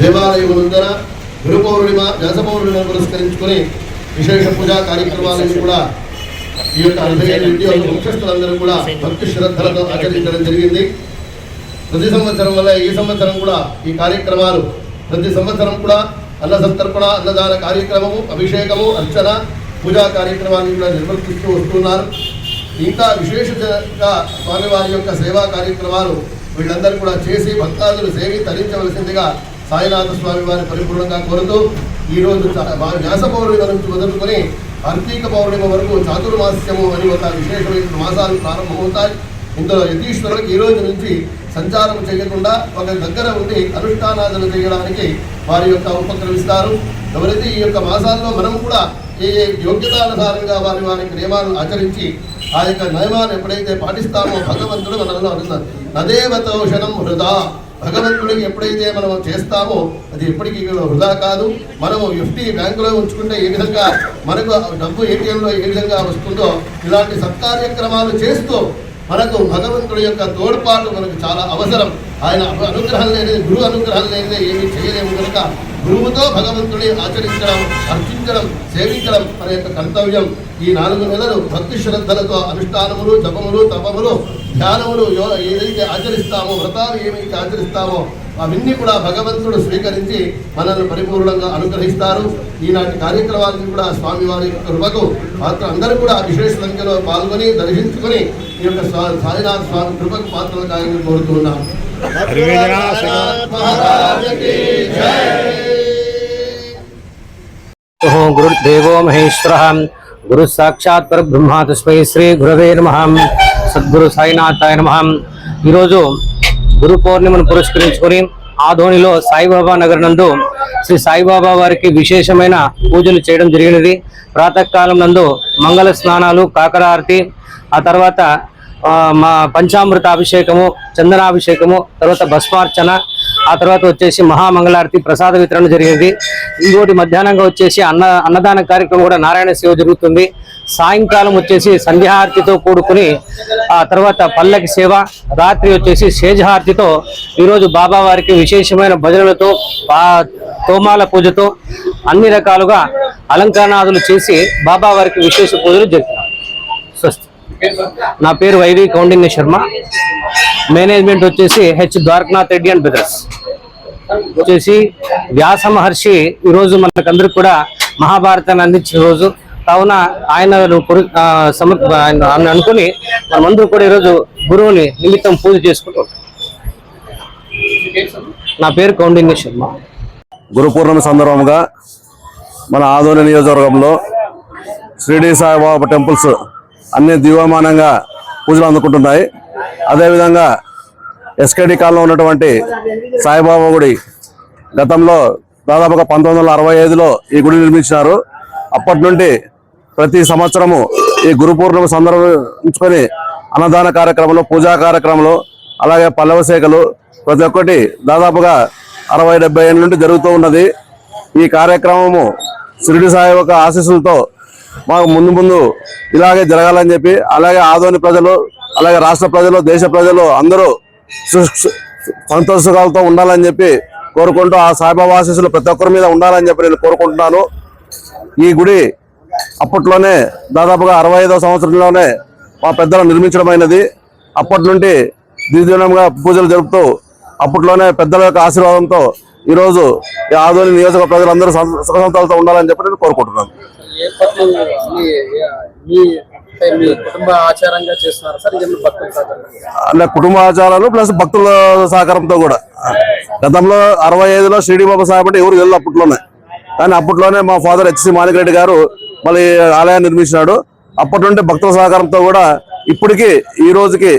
దేవాలయమునందర గురు పౌర్ణిమ వ్యాస పురస్కరించుకొని విశేష పూజా కార్యక్రమాలను కూడా ఈ యొక్క అరవై ఏడు ఉద్యోగ ముఖ్యస్థులందరూ కూడా భక్తి శ్రద్ధలతో ఆచరించడం జరిగింది. ప్రతి సంవత్సరం వల్ల ఈ సంవత్సరం కూడా ఈ కార్యక్రమాలు ప్రతి సంవత్సరం కూడా అన్న సంతర్పణ అన్నదాన కార్యక్రమము అభిషేకము అర్చన పూజా కార్యక్రమాన్ని కూడా నిర్వర్తిస్తూ వస్తున్నారు. ఇంకా విశేషంగా స్వామివారి యొక్క సేవా కార్యక్రమాలు వీళ్ళందరూ కూడా చేసి భక్తాదులు సేవి తరించవలసిందిగా సాయినాథ స్వామి వారి పరిపూర్ణంగా కోరుతూ ఈరోజు వారి వ్యాస పౌర్ణిమ నుంచి మొదలుకొని కార్తీక పౌర్ణిమ వరకు చాతుర్మాస్యము అని ఒక విశేషమైన మాసాలు ప్రారంభమవుతాయి. ఇందులో యతీశ్వరులకు ఈ రోజు నుంచి సంచారం చేయకుండా ఒక దగ్గర ఉండి అనుష్ఠానాదులు చేయడానికి వారి యొక్క ఉపక్రమిస్తారు. ఎవరైతే ఈ యొక్క మాసాల్లో మనం కూడా ఏ ఏ యోగ్యతానుసారంగా వారి వారి నియమాలను ఆచరించి ఆ యొక్క నియమాలు ఎప్పుడైతే పాటిస్తామో భగవంతుడు మనలో అనుసరి నదేవతోషణం హృదా. భగవంతుడికి ఎప్పుడైతే మనం చేస్తామో అది ఎప్పటికీ వృధా కాదు. మనం ఎఫ్డి బ్యాంకులో ఉంచుకుంటే ఏ విధంగా మనకు డబ్బు ఏటీఎంలో ఏ విధంగా వస్తుందో ఇలాంటి సత్కార్యక్రమాలు చేస్తూ మనకు భగవంతుడి యొక్క తోడ్పాటు మనకు చాలా అవసరం. ఆయన అనుగ్రహం లేనిది గురువు అనుగ్రహం లేనిదే ఏమీ చేయలేము కనుక గురువుతో భగవంతుడి ఆచరించడం అర్చించడం సేవించడం మన యొక్క కర్తవ్యం. ఈ నాలుగు నెలలు భక్తి శ్రద్ధలతో అనుష్ఠానములు జపములు తపములు ధ్యానములు ఏదైతే ఆచరిస్తామో వ్రతాలు ఏమైతే ఆచరిస్తామో అవన్నీ కూడా భగవంతుడు స్వీకరించి మనల్ని పరిపూర్ణంగా అనుగ్రహిస్తారు. ఈనాటి కార్యక్రమాలకి కూడా స్వామివారి యొక్క కృపకు పాత్ర అందరూ కూడా విశేష సంఖ్యలో పాల్గొని దర్శించుకొని ఈ యొక్క సాయినాథ స్వామి కృపకు పాత్రలు కాయని కోరుతున్నాం మహారాజకి జై. ఓహో గురుర్దేవో మహేశ్వర. గురు సాక్షాత్ పరబ్రహ్మ తస్మై శ్రీ గురవే నమ. సద్గురు సాయినాథాయ నమ ఈరోజు గురు పౌర్ణిమను పురస్కరించుకొని ఆధోనిలో సాయిబాబా నగర్ నందు శ్రీ సాయిబాబా వారికి విశేషమైన పూజలు చేయడం జరిగినది. ప్రాతకాలం నందు మంగళ స్నానాలు కాకరారతి ఆ తర్వాత మా పంచామృత అభిషేకము చందనాభిషేకము తర్వాత భస్మార్చన ఆ తర్వాత వచ్చేసి మహామంగళారతి ప్రసాద వితరణ జరిగింది ఇంకోటి మధ్యాహ్నంగా వచ్చేసి అన్న అన్నదాన కార్యక్రమం కూడా నారాయణ సేవ జరుగుతుంది. సాయంకాలం వచ్చేసి సంధ్యాహారతితో కూడుకుని ఆ తర్వాత పల్లకి సేవ రాత్రి వచ్చేసి సేజహారతితో ఈరోజు బాబా వారికి విశేషమైన భజనలతో తోమాల పూజతో అన్ని రకాలుగా అలంకరణాదులు చేసి బాబా వారికి విశేష పూజలు జరుపుతాం. స్వస్తి. నా పేరు Y V Kaundinya Sharma. Management వచ్చేసి H Dwarakanath Reddy and brothers. వచ్చేసి వ్యాస మహర్షి ఈరోజు మనకందరికి కూడా మహాభారతాన్ని అందించిన రోజు. కావున ఆయన పురు- ఆయన ఆయన అనుకుని మనమందరూ కూడా ఈరోజు గురువుని నిమిత్తం పూజ చేసుకుంటాం. నా పేరు కౌండిన్య శర్మ. గురు పూర్ణమి సందర్భంగా మన ఆదోని నియోజకవర్గంలో షిరిడి సాయిబాబా టెంపుల్స్ అన్ని దీవమానంగా పూజలు అందుకుంటున్నాయి. అదేవిధంగా ఎస్కేడి కాలంలో ఉన్నటువంటి సాయిబాబా గుడి గతంలో దాదాపుగా పంతొమ్మిది వందల అరవై ఐదులో ఈ గుడి నిర్మించినారు. అప్పటి నుండి ప్రతి సంవత్సరము ఈ గురు పూర్ణిమ సందర్భించుకొని అన్నదాన కార్యక్రమంలో పూజా కార్యక్రమంలో అలాగే పల్లవ శాఖలు ప్రతి ఒక్కటి దాదాపుగా అరవై డెబ్బై ఏళ్ళ నుండి జరుగుతూ ఉన్నది. ఈ కార్యక్రమము షిరిడి సాయి యొక్క ఆశీస్సులతో మాకు ముందు ముందు ఇలాగే జరగాలని చెప్పి అలాగే ఆదోని ప్రజలు అలాగే రాష్ట్ర ప్రజలు దేశ ప్రజలు అందరూ సంతోషాలతో ఉండాలని చెప్పి కోరుకుంటూ ఆ సాయిబాబా ఆశీస్సులు ప్రతి ఒక్కరి మీద ఉండాలని చెప్పి నేను కోరుకుంటున్నాను. ఈ గుడి అప్పట్లోనే దాదాపుగా అరవై ఐదవ సంవత్సరంలోనే మా పెద్దలు నిర్మించడమైనది. అప్పటి నుండి దిగ్విజయంగా పూజలు జరుపుతూ అప్పట్లోనే పెద్దల యొక్క ఆశీర్వాదంతో ఈరోజు ఈ ఆదోని నియోజక ప్రజలందరూ సుఖ సంతాలతో ఉండాలని చెప్పి నేను కోరుకుంటున్నాను. మీ అంటే కుటుంబ ఆచారంగా చేస్తున్నారు సార్? ఇది భక్తుల కుటుంబ ఆచారాలు ప్లస్ భక్తుల సహకారంతో కూడా. గతంలో అరవై ఐదులో షిరిడి బాబా సాహెబ్ అంటే ఎవరు వెళ్ళి అప్పట్లోనే. కానీ అప్పట్లోనే మా ఫాదర్ హెచ్సి మాణిక్ రెడ్డి గారు మళ్ళీ ఆలయాన్ని నిర్మించినాడు. అప్పటి నుండి భక్తుల సహకారంతో కూడా ఇప్పటికీ ఈ రోజుకి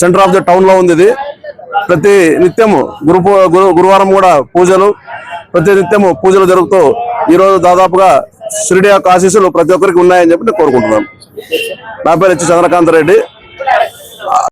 సెంటర్ ఆఫ్ ద టౌన్లో ఉంది ఇది. ప్రతి నిత్యము గురు గురువారం కూడా పూజలు ప్రతి నిత్యము పూజలు జరుగుతూ ఈరోజు దాదాపుగా షిరిడి యొక్క ఆశీస్సులు ప్రతి ఒక్కరికి ఉన్నాయని చెప్పి నేను కోరుకుంటున్నాను. నా పేరు వచ్చి చంద్రకాంత్ రెడ్డి.